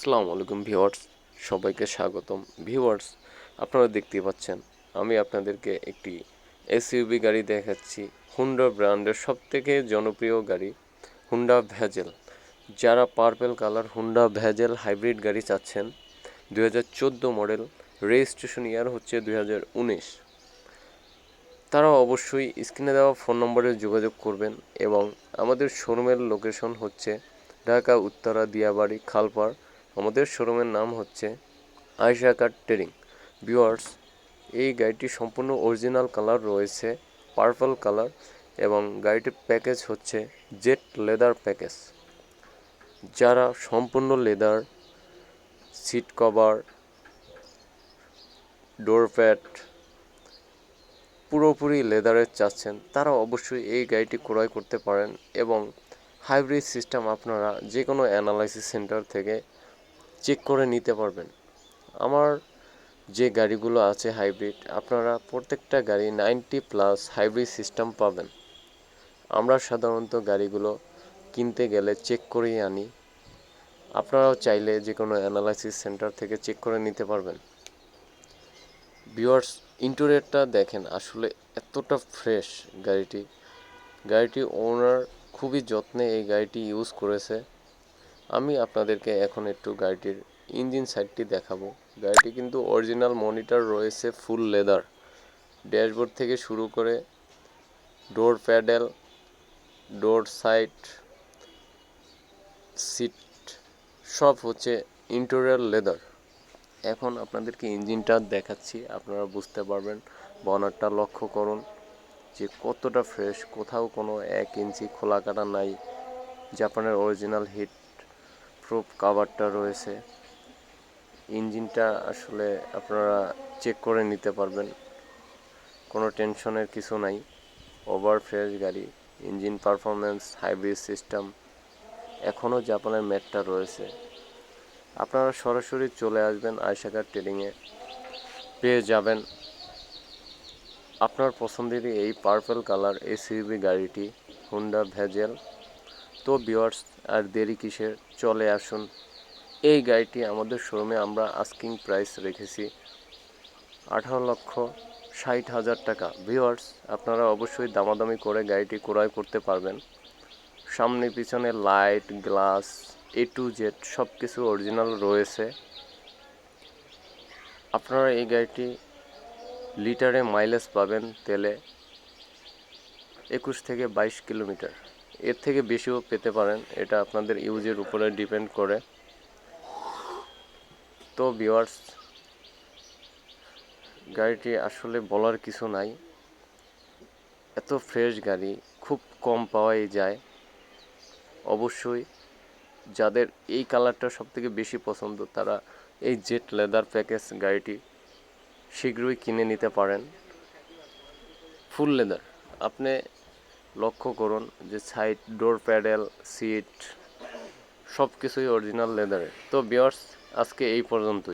আসসালামু আলাইকুম ভিউয়ার্স, সবাইকে স্বাগতম। ভিউয়ার্স, আপনারা দেখতে পাচ্ছেন, আমি আপনাদেরকে একটি এসইউবি গাড়ি দেখাচ্ছি, হুন্ডা ব্র্যান্ডের সবথেকে জনপ্রিয় গাড়ি, হুন্ডা ভ্যাজেল যারা purple colour Honda Vezel hybrid গাড়ি চাচ্ছেন, দুই হাজার চোদ্দ মডেল রেজিস্ট্রেশন ইয়ার হচ্ছে দুই হাজার উনিশ। তারা অবশ্যই স্ক্রিনে দেওয়া ফোন নম্বরে যোগাযোগ করবেন এবং আমাদের শোরুমের লোকেশন হচ্ছে ঢাকা, উত্তরা, দিয়াবাড়ি, খালপাড় আমাদের শোরুমের নাম হচ্ছে আয়শা কার ট্রেডিং ভিউয়ার্স এই গাড়িটি সম্পূর্ণ অরিজিনাল কালার রয়েছে পার্পল কালার এবং গাড়িটির প্যাকেজ হচ্ছে জেট লেদার প্যাকেজ যারা সম্পূর্ণ leather seat cover door pad পুরোপুরি লেদারের চাচ্ছেন, তারা অবশ্যই এই গাড়িটি ক্রয় করতে পারেন এবং হাইব্রিড সিস্টেম আপনারা যে কোনো অ্যানালাইসিস সেন্টার থেকে চেক করে নিতে পারবেন। আমার যে গাড়িগুলো আছে হাইব্রিড, আপনারা প্রত্যেকটা গাড়ি নাইনটি প্লাস হাইব্রিড সিস্টেম পাবেন। আমরা সাধারণত গাড়িগুলো কিনতে গেলে চেক করেই আনি। আপনারাও চাইলে যে কোনো অ্যানালাইসিস সেন্টার থেকে চেক করে নিতে পারবেন। ভিউয়ার্স, ইন্টেরিয়রটা দেখেন, আসলে এতটা ফ্রেশ গাড়িটি। গাড়িটি ওনার খুবই যত্নে এই গাড়িটি ইউজ করেছে। আমি আপনাদেরকে এখন একটু গাড়িটির ইঞ্জিন সাইডটি দেখাবো। গাড়িটি কিন্তু অরিজিনাল মনিটর রয়েছে ফুল লেদার। ড্যাশবোর্ড থেকে শুরু করে door pedal, door side, seat, সব হচ্ছে ইন্টেরিয়র লেদার। এখন আপনাদেরকে ইঞ্জিনটা দেখাচ্ছি, আপনারা বুঝতে পারবেন। বনারটা লক্ষ্য করুন যে কতটা ফ্রেশ, কোথাও কোনো এক ইঞ্চি খোলা কাটা নাই। জাপানের অরিজিনাল হিট প্রুফ কাভারটা রয়েছে। ইঞ্জিনটা আসলে আপনারা চেক করে নিতে পারবেন। কোনো টেনশনের কিছু নাই। ওভার ফ্রেশ গাড়ি ইঞ্জিন পারফরমেন্স হাইব্রিড সিস্টেম এখনও জাপানের ম্যাটটা রয়েছে। আপনারা সরাসরি চলে আসবেন আয়সাকার ট্রেডিংয়ে পেয়ে যাবেন আপনার পছন্দেরই এই পার্পল কালার এসইউভি গাড়িটি হুন্ডা ভেজেল তো বিয়ার্স আর দেরি কিসের চলে আসুন। এই গাড়িটি আমাদের শোরুমে আমরা আস্কিং প্রাইস রেখেছি। আঠারো লক্ষ ষাট হাজার টাকা। ভিওয়ার্স আপনারা অবশ্যই দামাদামি করে গাড়িটি ক্রয় করতে পারবেন। সামনে পিছনে light glass A to Z সব কিছু অরিজিনাল রয়েছে। আপনারা এই গাড়িটি লিটারে মাইলেজ পাবেন তেলে একুশ থেকে বাইশ কিলোমিটার। এর থেকে বেশিও পেতে পারেন। এটা আপনাদের ইউজের উপরে ডিপেন্ড করে। তো ভিওয়ার্স গাড়িটি আসলে বলার কিছু নাই। এত ফ্রেশ গাড়ি, খুব কম পাওয়াই যায়। অবশ্যই যাদের এই কালারটা সবথেকে বেশি পছন্দ, তারা এই জেট লেদার প্যাকেজ গাড়িটি শীঘ্রই কিনে নিতে পারেন। ফুল লেদার আপনি লক্ষ্য করুন যে সাইড ডোর প্যাডেল সিট সব কিছুই অরিজিনাল লেদারের তো বিয়ার্স আজকে এই পর্যন্তই।